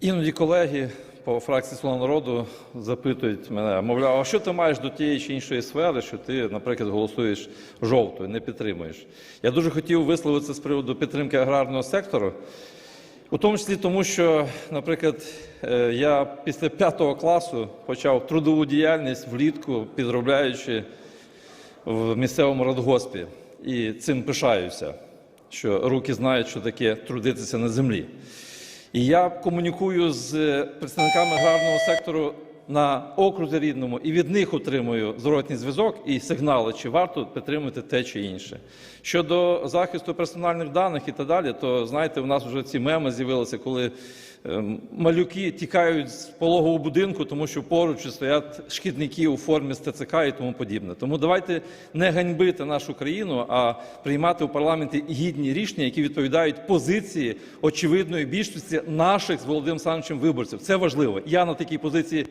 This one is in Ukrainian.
Іноді колеги по фракції «Слуга народу запитують мене, мовляв, а що ти маєш до тієї чи іншої сфери, що ти, наприклад, голосуєш жовтою, не підтримуєш. Я дуже хотів висловитися з приводу підтримки аграрного сектору, у тому числі тому, що, наприклад, е, я після п'ятого класу почав трудову діяльність влітку, підробляючи в місцевому радгоспі. І цим пишаюся, що руки знають, що таке трудитися на землі. І я комунікую з представниками аграрного сектору на окрузі рідному і від них отримую зворотній зв'язок і сигнали, чи варто підтримувати те чи інше. Щодо захисту персональних даних і так далі, то знаєте, у нас вже ці меми з'явилися, коли малюки тікають з пологового будинку, тому що поруч стоять шкідники у формі з і тому подібне. Тому давайте не ганьбити нашу країну, а приймати у парламенті гідні рішення, які відповідають позиції очевидної більшості наших з Володимиром Олександровичем виборців. Це важливо. Я на такій позиції